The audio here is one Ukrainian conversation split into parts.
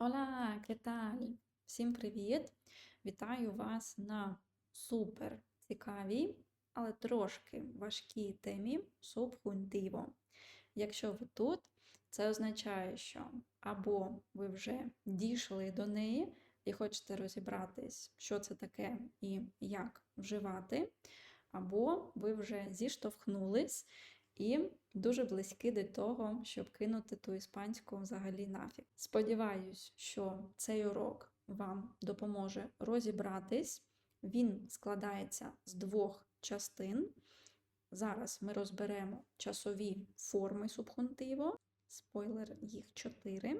Ола, кеталь! Всім привіт! Вітаю вас на супер цікавій, але трошки важкій темі субхунтиво. Якщо ви тут, це означає, що або ви вже дійшли до неї і хочете розібратись, що це таке і як вживати, або ви вже зіштовхнулись і дуже близькі до того, щоб кинути ту іспанську взагалі нафіг. Сподіваюсь, що цей урок вам допоможе розібратись. Він складається з двох частин. Зараз ми розберемо часові форми субхунтиво, спойлер, їх чотири.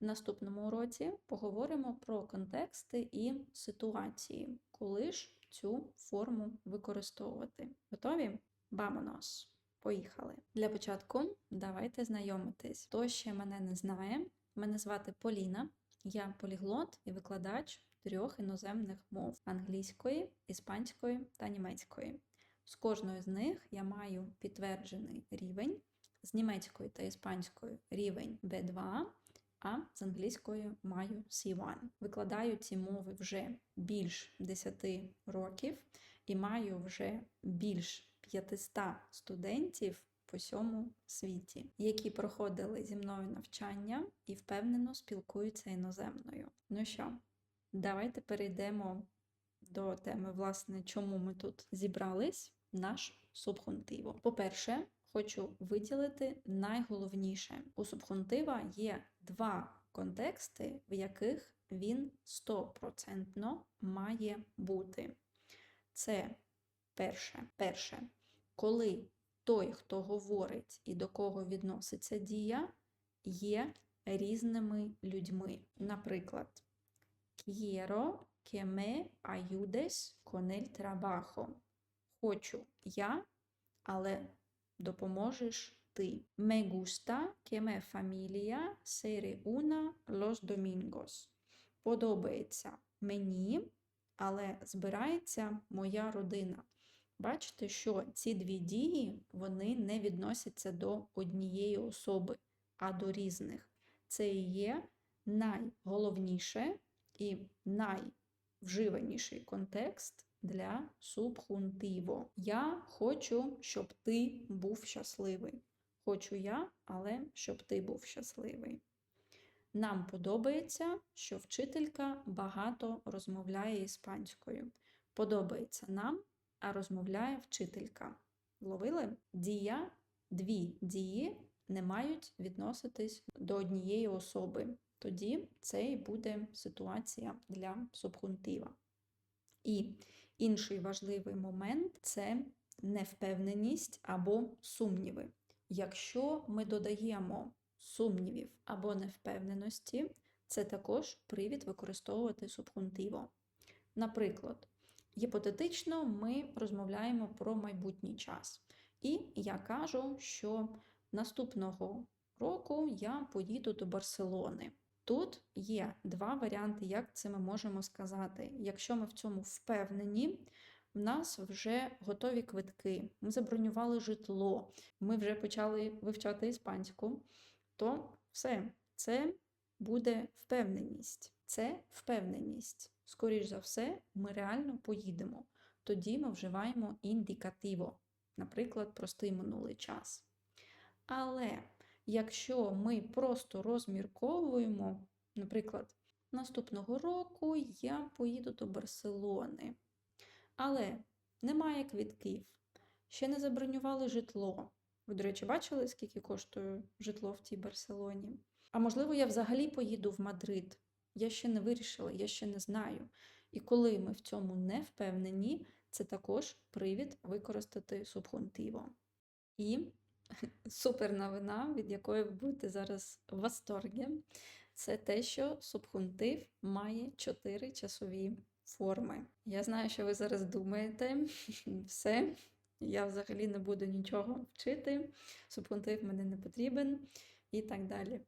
В наступному уроці поговоримо про контексти і ситуації, коли ж цю форму використовувати. Готові? Бамонос! Поїхали. Для початку давайте знайомитись. Хто ще мене не знає, мене звати Поліна, я поліглот і викладач трьох іноземних мов англійської, іспанської та німецької. З кожної з них я маю підтверджений рівень, з німецької та іспанської рівень B2, а з англійською маю C1. Викладаю ці мови вже більш 10 років і маю вже більш 500 студентів по всьому світі, які проходили зі мною навчання і впевнено спілкуються іноземною. Ну що, давайте перейдемо до теми, власне, чому ми тут зібрались, наш субхунтиво. По-перше, хочу виділити найголовніше. У субхунтива є два контексти, в яких він стопроцентно має бути. Це перше, перше, коли той, хто говорить і до кого відноситься дія, є різними людьми. Наприклад, Quiero que me ayudes con. Хочу я, але допоможеш ти. Me gusta que mi familia se reúna los. Подобається мені, але збирається моя родина. Бачите, що ці дві дії вони не відносяться до однієї особи, а до різних. Це і є найголовніше і найвживаніший контекст для субхунтиво. Я хочу, щоб ти був щасливий. Хочу я, але щоб ти був щасливий. Нам подобається, що вчителька багато розмовляє іспанською. Подобається нам, а розмовляє вчителька. Ловили? Дія, дві дії не мають відноситись до однієї особи. Тоді це і буде ситуація для субхунтива. І інший важливий момент це невпевненість або сумніви. Якщо ми додаємо сумнівів або невпевненості, це також привід використовувати субхунтиво. Наприклад, гіпотетично ми розмовляємо про майбутній час. І я кажу, що наступного року я поїду до Барселони. Тут є два варіанти, як це ми можемо сказати. Якщо ми в цьому впевнені, в нас вже готові квитки, ми забронювали житло, ми вже почали вивчати іспанську, то все, це буде впевненість. Це впевненість. Скоріш за все, ми реально поїдемо. Тоді ми вживаємо індикативо, наприклад, простий минулий час. Але якщо ми просто розмірковуємо, наприклад, наступного року я поїду до Барселони, але немає квітків, ще не забронювали житло. Ви, до речі, бачили, скільки коштує житло в тій Барселоні? А можливо, я взагалі поїду в Мадрид. Я ще не вирішила, я ще не знаю. І коли ми в цьому не впевнені, це також привід використати субхунтиво. І супер новина, від якої ви будете зараз в восторгі, це те, що субхунтив має чотири часові форми. Я знаю, що ви зараз думаєте, все, я взагалі не буду нічого вчити, субхунтив мені не потрібен і так далі.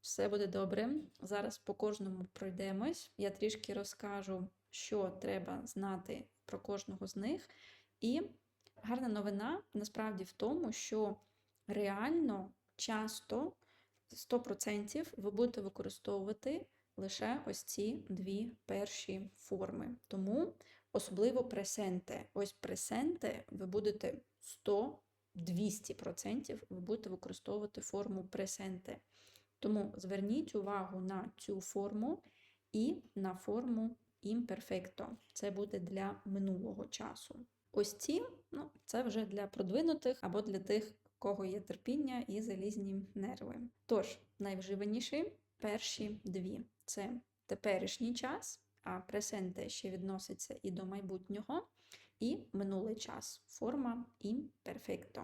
Все буде добре. Зараз по кожному пройдемось. Я трішки розкажу, що треба знати про кожного з них. І гарна новина насправді в тому, що реально часто 100% ви будете використовувати лише ось ці дві перші форми. Тому особливо пресенте. Ось пресенте ви будете 100-200% ви будете використовувати форму пресенте. Тому зверніть увагу на цю форму і на форму імперфекто. Це буде для минулого часу. Ось ці, ну, це вже для продвинутих або для тих, кого є терпіння і залізні нерви. Тож, найвживаніші перші дві це теперішній час, а пресенте ще відноситься і до майбутнього, і минулий час форма імперфекто.